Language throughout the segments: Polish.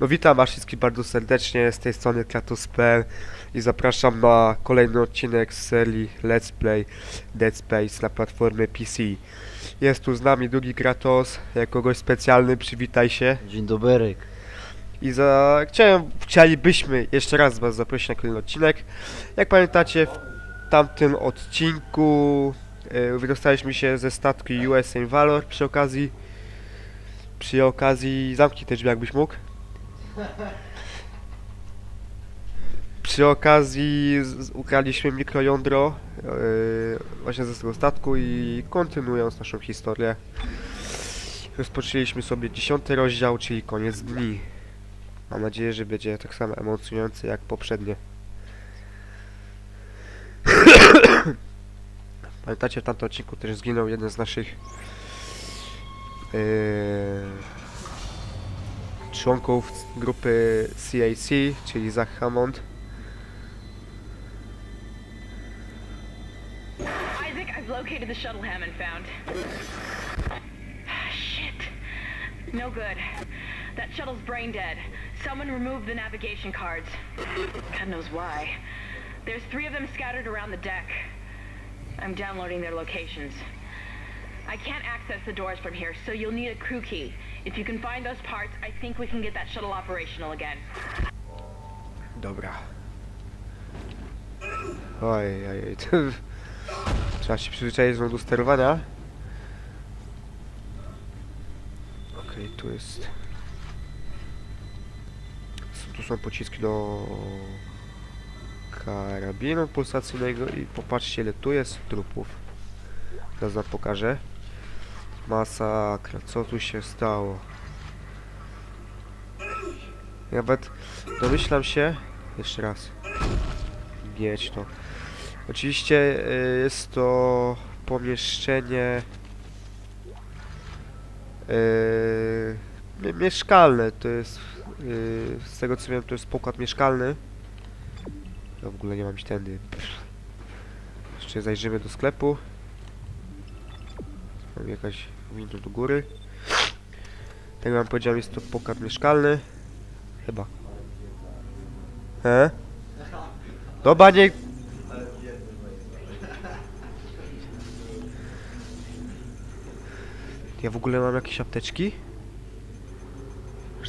No witam was wszystkich bardzo serdecznie, z tej strony Kratos.pl i zapraszam na kolejny odcinek z serii Let's Play Dead Space na platformie PC. Jest tu z nami drugi Kratos, jako gość specjalny, przywitaj się. Dzień dobry. I za... Chciałem, chcielibyśmy jeszcze raz was zaprosić na kolejny odcinek. Jak pamiętacie, w tamtym odcinku e, wydostaliśmy się ze statku USA Valor przy okazji... Przy okazji... Zamknij te drzwi jakbyś mógł. Przy okazji z, ukradliśmy mikrojądro yy, właśnie ze tego statku i kontynuując naszą historię rozpoczęliśmy sobie dziesiąty rozdział, czyli koniec dni. Mam nadzieję, że będzie tak samo emocjonujący jak poprzednie. Pamiętacie, w tamtym odcinku też zginął jeden z naszych yy, członków grupy CAC, czyli Zach Hammond. Isaac, I've located the shuttle Hammond found. Shit. No good. That shuttle's brain dead. Someone removed the navigation cards. God knows why. There's three of them scattered around the deck. I'm downloading their locations. I can't access the doors from here, so you'll need a crew key. If you can find those parts, I think we can get that shuttle operational again. Dobra. Oj, oj, oj. Trzeba się przyzwyczaić do sterowania. Okej, tu jest... Tu są pociski do karabinu pulsacyjnego i popatrzcie ile tu jest trupów. Teraz wam pokażę. Masakra, co tu się stało? Nawet domyślam się... Jeszcze raz. Mieć to. Oczywiście y, jest to pomieszczenie y, mie- mieszkalne. To jest y, z tego co wiem to jest pokład mieszkalny. Ja w ogóle nie mam iść tędy. Jeszcze zajrzymy do sklepu. Mam jakaś winda do góry. Tak jak wam powiedziałem jest to pokład mieszkalny. Chyba. He? Dobra, nie... Ja w ogóle mam jakieś apteczki?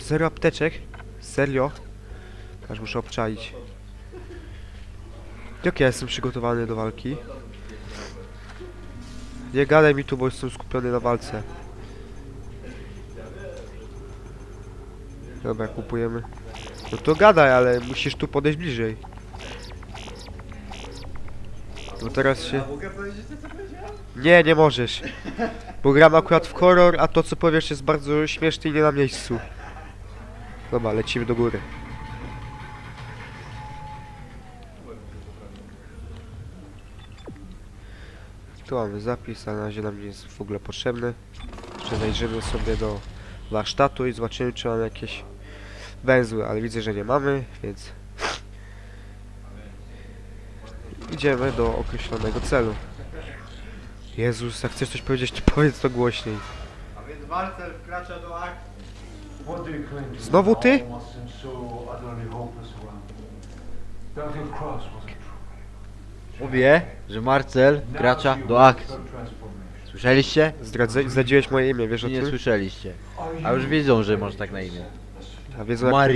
Zero apteczek? Serio? Aż muszę obczaić. Jak ja jestem przygotowany do walki? Nie gadaj mi tu, bo jestem skupiony na walce. Dobra, kupujemy. No to gadaj, ale musisz tu podejść bliżej. Bo teraz się... Nie, nie możesz. Bo gram akurat w horror, a to co powiesz jest bardzo śmieszne i nie na miejscu. Dobra, lecimy do góry. Mamy zapis, a na razie nam nie jest w ogóle potrzebny. Jeszcze sobie do warsztatu i zobaczymy czy mamy jakieś węzły, ale widzę, że nie mamy, więc idziemy do określonego celu. Jezus, jak chcesz coś powiedzieć, to powiedz to głośniej. A więc Marcel wkracza do akcji. Znowu ty? Mówię, że Marcel wkracza do akcji. Słyszeliście? Zdradziłeś moje imię, wiesz o Czy nie tym? słyszeliście? A już wiedzą, że masz tak na imię. A wiedzą, jak,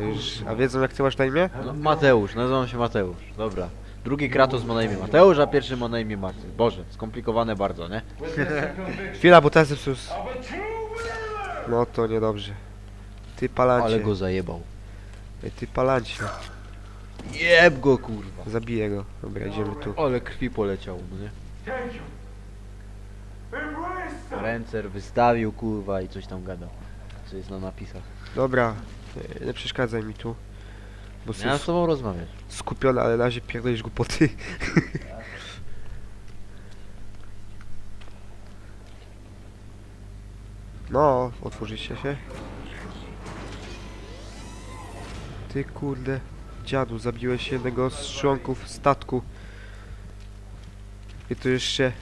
już, a wiedzą jak ty masz na imię? No, Mateusz, nazywam się Mateusz. Dobra. Drugi Kratos ma na imię Mateusz, a pierwszy ma na imię Marcel. Boże, skomplikowane bardzo, nie? Chwila, bo teraz już... No to niedobrze. Ty palancie. Ale go zajebał. Ej, Ty palancie. Jeb go kurwa. Zabiję go. Dobra, idziemy tu. Ale krwi poleciało, no nie? Take you. Embrace them. Ręcer wystawił kurwa i coś tam gadał. Co jest na napisach. Dobra, nie, nie przeszkadzaj mi tu. Bo Ja z tobą rozmawiać. skupiony, ale na razie pierdolisz głupoty. No, otworzycie się. Ty kurde, dziadu, zabiłeś jednego z członków statku. I tu jeszcze...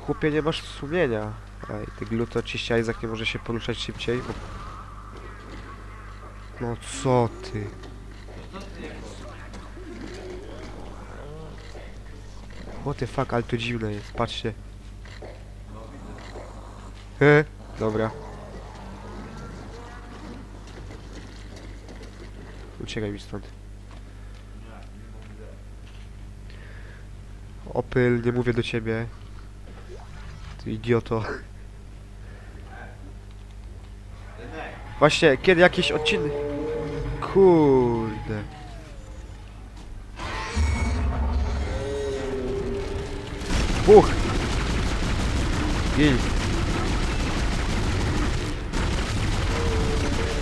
Chłopie, nie masz sumienia. A i ty gluto Isaac nie może się poruszać szybciej, bo... No co ty? What the fuck, ale to dziwne jest, patrzcie. E, dobra. Uciekaj mi stąd. Opyl, nie mówię do ciebie. Ty idioto. Właśnie, kiedy jakiś odcinek... Kurde. Buch! Gil.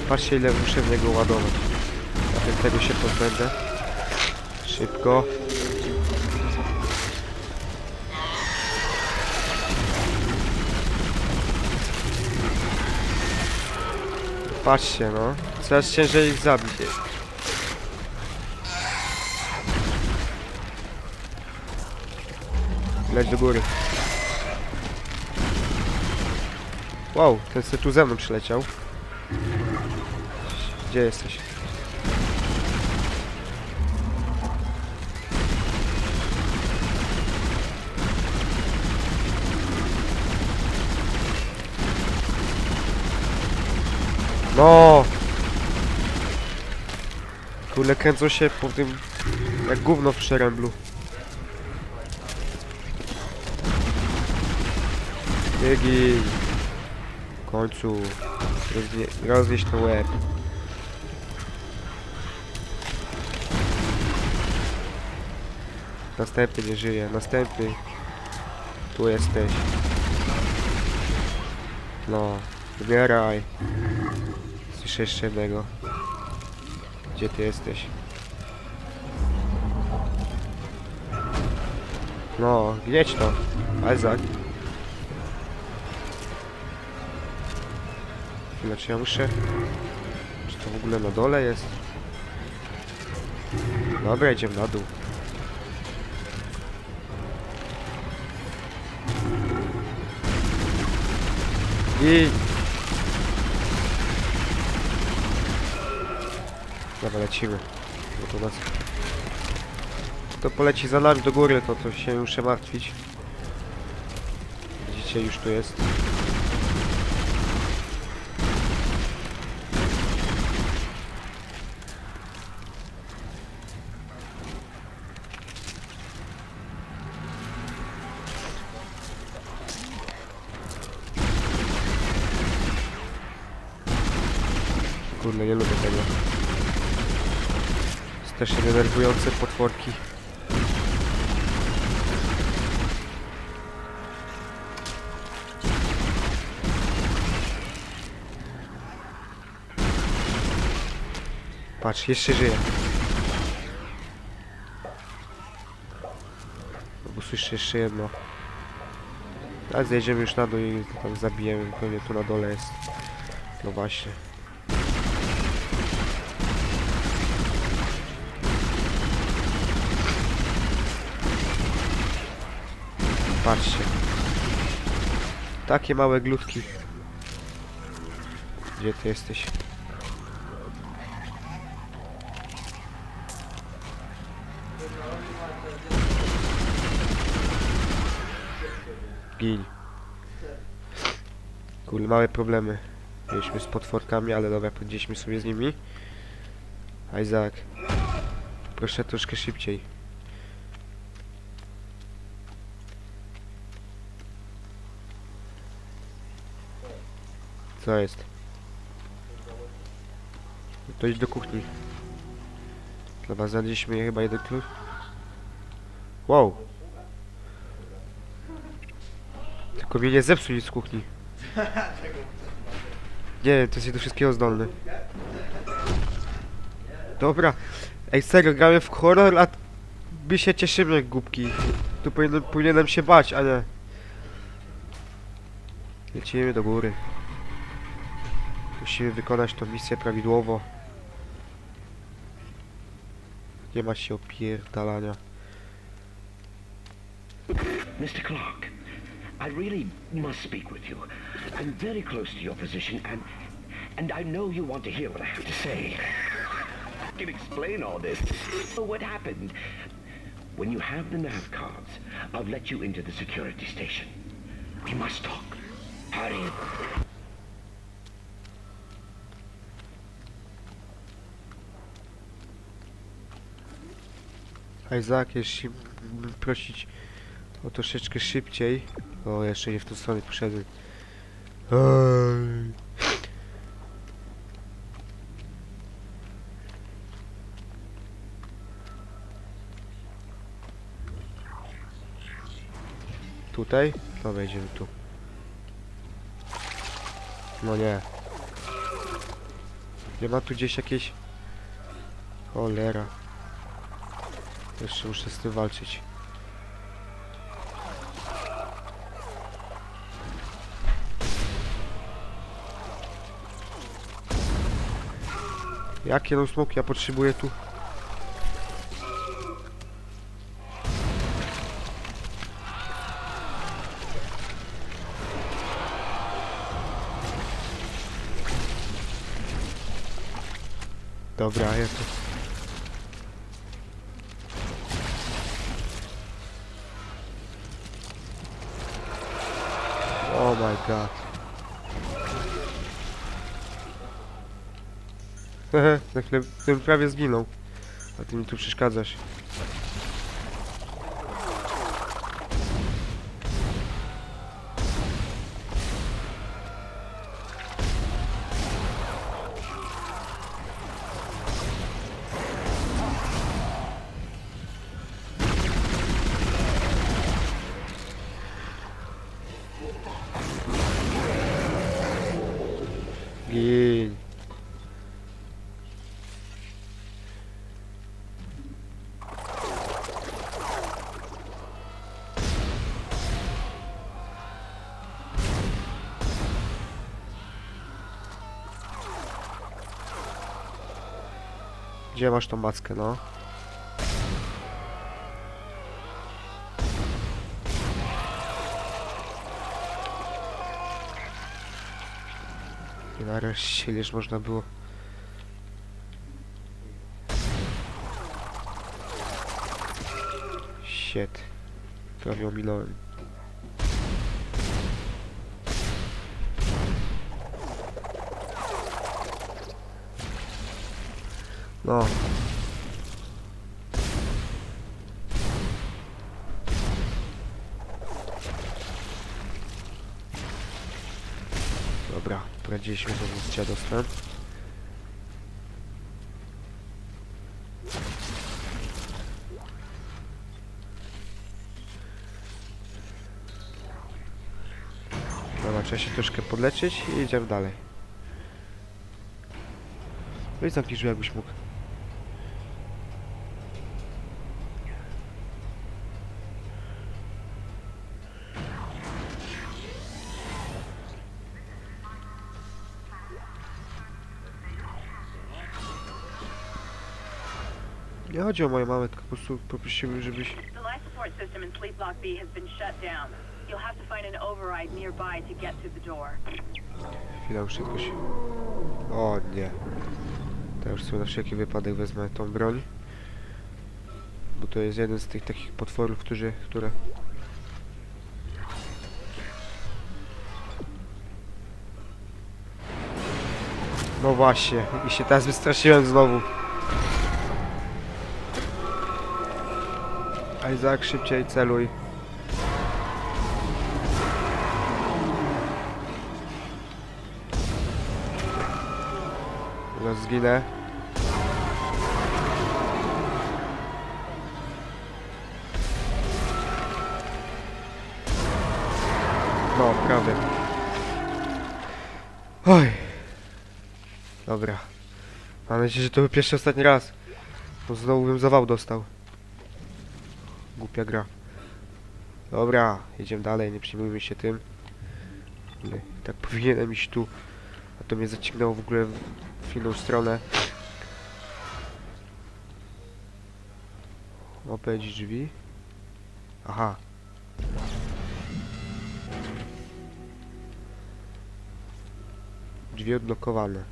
Patrzcie ile muszę w niego ładować. Tym tego się pozbędę. Szybko. Patrzcie no. Coraz ciężej ich zabić. Leć do góry. Wow, ten se tu ze mną przyleciał. Gdzie jesteś? No! Kule kręcą się po tym jak gówno w szeremblu. Biegi! W końcu roznie roznieść ten łeb. Następny nie żyje, następny. Tu jesteś. No, wybieraj. Słyszę jeszcze jednego. Gdzie ty jesteś? No, gnieć to. Isaac. Chwilę, czy ja muszę... Czy to w ogóle na dole jest? Dobra, idziemy na dół. I... Dobra, lecimy. Bo to nas... To poleci za nami do góry, to, to się muszę martwić. Widzicie, już tu jest. Kurde, nie lubię tego. Strasznie denerwujące potworki. Patrz, jeszcze żyje. No bo słyszę jeszcze jedno. A zjedziemy już na dół i tam zabijemy. Pewnie tu na dole jest. No właśnie. Patrzcie. Takie małe glutki. Gdzie ty jesteś? Gin. Kurde, małe problemy. Mieliśmy z potworkami, ale dobra, podzieliśmy sobie z nimi. Isaac. Proszę troszkę szybciej. Co jest? To idź do kuchni. Dobra, znaleźliśmy chyba jeden klucz. Wow. Tylko mnie nie zepsuł z kuchni. Nie, to jest do wszystkiego zdolny. Dobra. Ej, serio, gramy w horror, a my się cieszymy jak głupki. Tu powinien, powinienem się bać, a nie. Lecimy do góry. Musimy wykonać tą misję prawidłowo. Nie ma się opierdalania. Mr. Clark, I really must speak with you. I'm very close to your position, and and I know you want to hear what I have to say. I can explain all this. So what happened? When you have the nav cards, I'll let you into the security station. We must talk. Hurry. Isaac, jeśli prosić o troszeczkę szybciej. O, jeszcze nie w tą stronę poszedłem. Tutaj? No wejdziemy tu. No nie. Nie ma tu gdzieś jakieś... Cholera. Jeszcze muszę z tym walczyć. Jakie no smoki ja potrzebuję tu? Dobra, ja tu... god. Hehe, ten prawie zginął. A ty mi tu przeszkadzasz. Gdzie masz tą mackę, no? I nareszcie ileż można było. Shit. Prawie ominąłem. No. Dobra, poradziliśmy sobie z dziadostwem. Dobra, trzeba się troszkę podleczyć i idziemy dalej. No i zamknij jakbyś mógł. Chodzi o moją mamę, tylko po prostu poprosiłbym, żebyś... Chwila, już szybko się... O nie. To już sobie na wszelki wypadek wezmę tą broń. Bo to jest jeden z tych takich potworów, którzy, które... No właśnie, i się teraz wystraszyłem znowu. Isaac, szybciej celuj. Zaraz zginę. No, prawie. Oj. Dobra. Mam nadzieję, że to był pierwszy ostatni raz. Bo znowu bym zawał dostał głupia gra. Dobra, jedziemy dalej, nie przyjmujmy się tym. Nie, tak powinienem iść tu. A to mnie zaciągnęło w ogóle w, w inną stronę. Opędź drzwi. Aha. Drzwi odblokowane.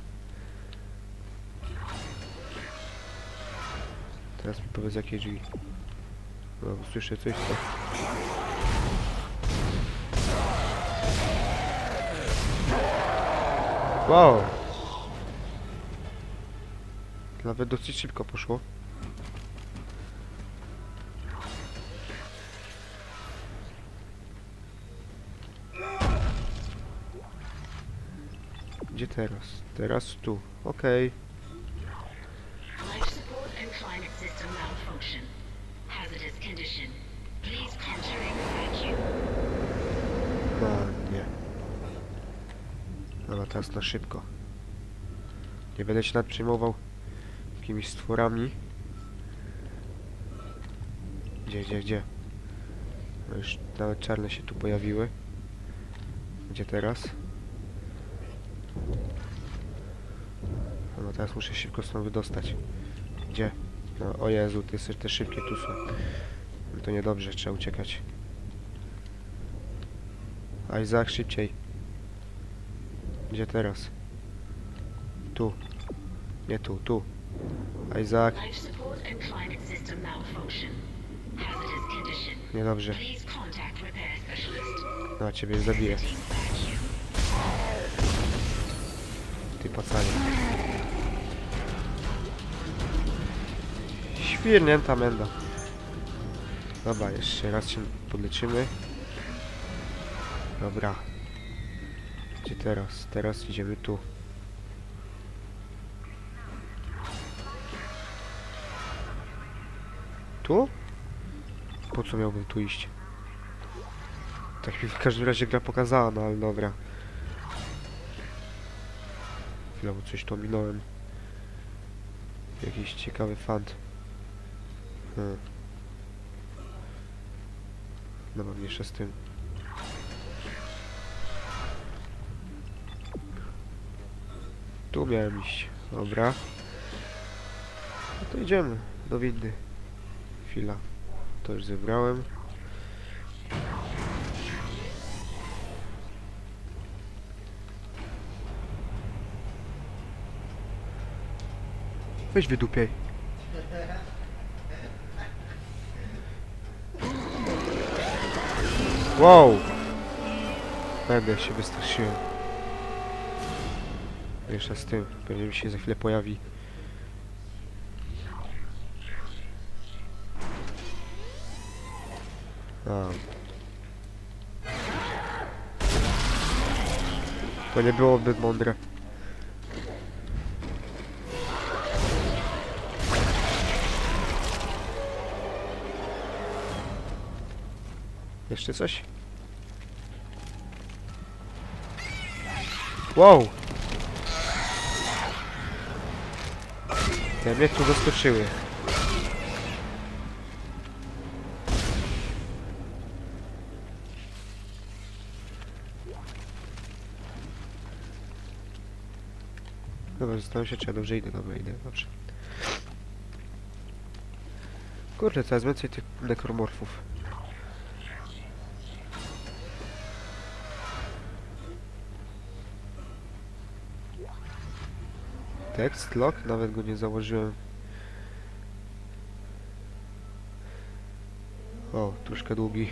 Teraz mi powiedz jakie drzwi. Słyszę coś co... Wow! Nawet dosyć szybko poszło. Gdzie teraz? Teraz tu. Okej. Malfunction. Nie. Dobra, teraz na szybko. Nie będę się nadprzejmował jakimiś stworami. Gdzie, gdzie, gdzie? No już nawet czarne się tu pojawiły. Gdzie teraz? No teraz muszę szybko stąd wydostać. No, o Jezu, te, sy- te szybkie tu są. To niedobrze, trzeba uciekać. Isaac, szybciej. Gdzie teraz? Tu. Nie tu, tu. Isaac, niedobrze. No, ciebie zabiję. Ty pacanie. Świrnięta menda. Dobra, jeszcze raz się podleczymy. Dobra. Gdzie teraz? Teraz idziemy tu. Tu? Po co miałbym tu iść? Tak mi w każdym razie gra pokazała, no ale dobra. Chwilę, bo coś tu minąłem. Jakiś ciekawy fant. Hmm. Dobra, mniejsza z tym. Tu miałem iść. Dobra. No to idziemy do windy. Chwila. To już zebrałem. Weź wydupiaj. Wow! Będę się wystraszyłem. Jeszcze z tym, pewnie mi się za chwilę pojawi. A. To nie było zbyt mądre. Jeszcze coś? Wow! Te mnie tu zaskoczyły. Dobra, zastanawiam się, czy ja dobrze idę. Dobra, idę, dobrze. Kurde, coraz więcej tych nekromorfów. Tekst, log, nawet go nie założyłem. O, troszkę długi.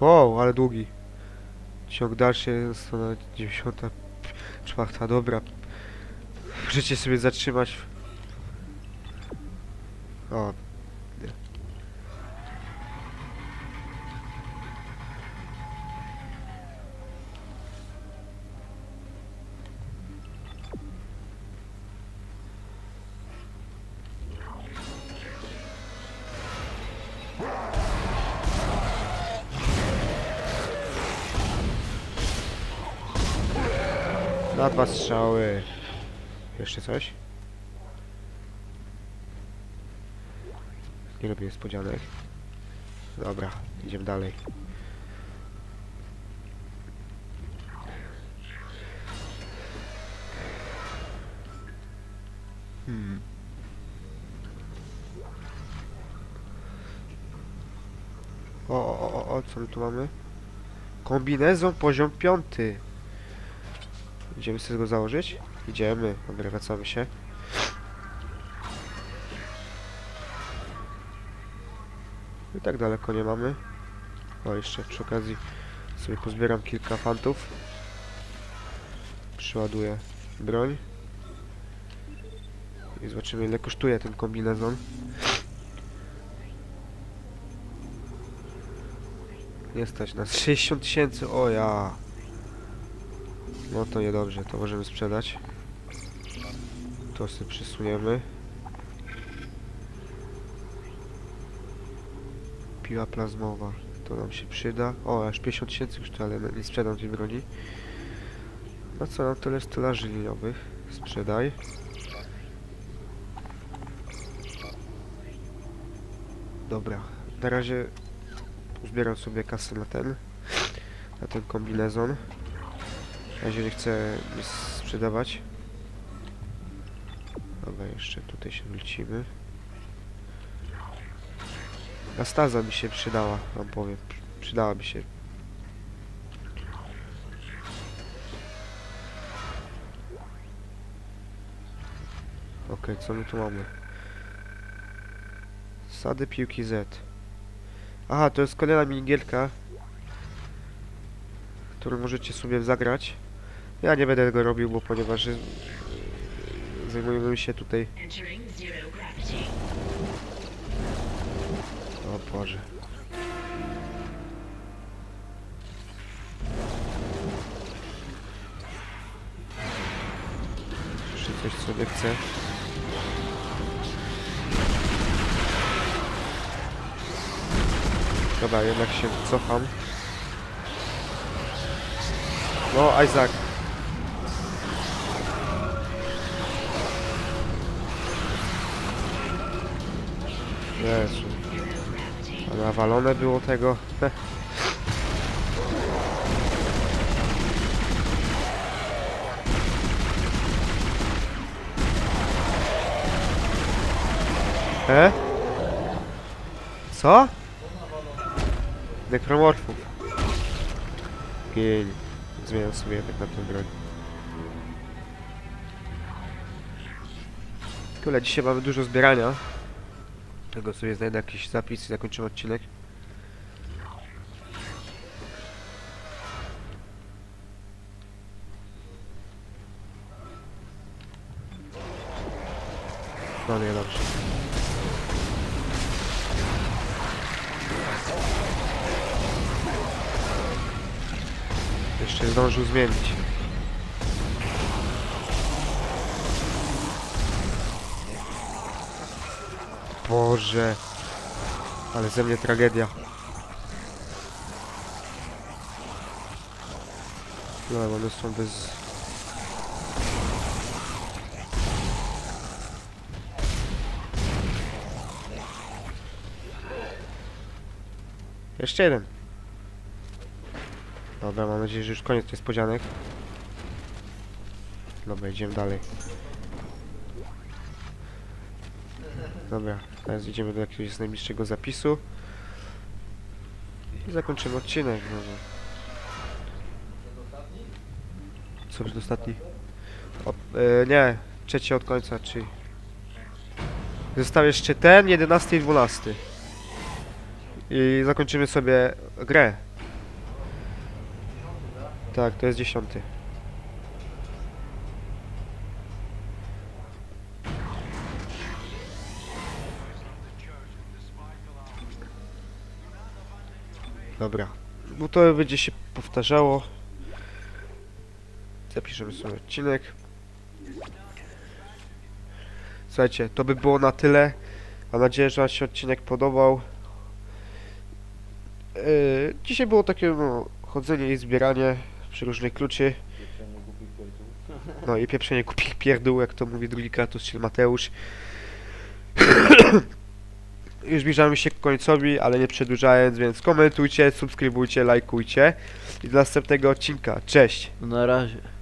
O, ale długi. Ciąg dalszy jest strona 94. Dobra. Możecie sobie zatrzymać. O. Na dwa strzały. Jeszcze coś? Nie lubię niespodzianek. Dobra, idziemy dalej. Hmm. O, o, o, o, co my tu mamy? Kombinezon poziom piąty. Idziemy sobie go założyć? Idziemy, dobra, się. I tak daleko nie mamy. O, jeszcze przy okazji sobie pozbieram kilka fantów. Przyładuję broń. I zobaczymy ile kosztuje ten kombinezon. Nie stać nas 60 tysięcy, o ja. No to niedobrze, to możemy sprzedać. To sobie przysuniemy. Piła plazmowa, to nam się przyda. O, aż 50 tysięcy kosztuje, ale nie sprzedam tej broni. No co, nam tyle stelaży liniowych. Sprzedaj. Dobra, na razie Zbieram sobie kasę na ten, na ten kombinezon. Na razie chcę sprzedawać. Dobra, jeszcze tutaj się wrócimy. Nastaza mi się przydała, wam powiem. Przydałaby się. Okej, co my tu mamy? Sady piłki Z. Aha, to jest kolejna minigierka, którą możecie sobie zagrać. Ja nie będę tego robił, bo ponieważ y, zajmujemy się tutaj... Entering zero gravity. O Boże. Jeszcze coś sobie chcę. Dobra, jednak się cofam. No, Isaac. Jezu. Nawalone było tego. E? Co? Nekromorfów. Gień. Zmieniam sobie jednak na tę broń. Dzisiaj mamy dużo zbierania. Tego sobie znajdę jakiś zapis i zakończymy odcinek. No nie, dobrze. Jeszcze zdążył zmienić. Boże. Ale ze mnie tragedia. No, one są bez... Jeszcze jeden. Dobra, mam nadzieję, że już koniec niespodzianek. Dobra, idziemy dalej. Dobra, teraz idziemy do jakiegoś najbliższego zapisu. I zakończymy odcinek. No. Co już ostatni? E, nie, trzeci od końca, czyli... Został jeszcze ten, 11 i 12. I zakończymy sobie grę. Tak, to jest dziesiąty. Dobra. Bo to będzie się powtarzało. Zapiszemy sobie odcinek. Słuchajcie, to by było na tyle. Mam nadzieję, że Wam się odcinek podobał. Yy, dzisiaj było takie no, chodzenie i zbieranie przy różnych kluczy. No i pieprzenie głupich pierdół, jak to mówi drugi Kratos, czyli Mateusz. Już zbliżamy się k końcowi, ale nie przedłużając, więc komentujcie, subskrybujcie, lajkujcie. I do następnego odcinka. Cześć! Na razie.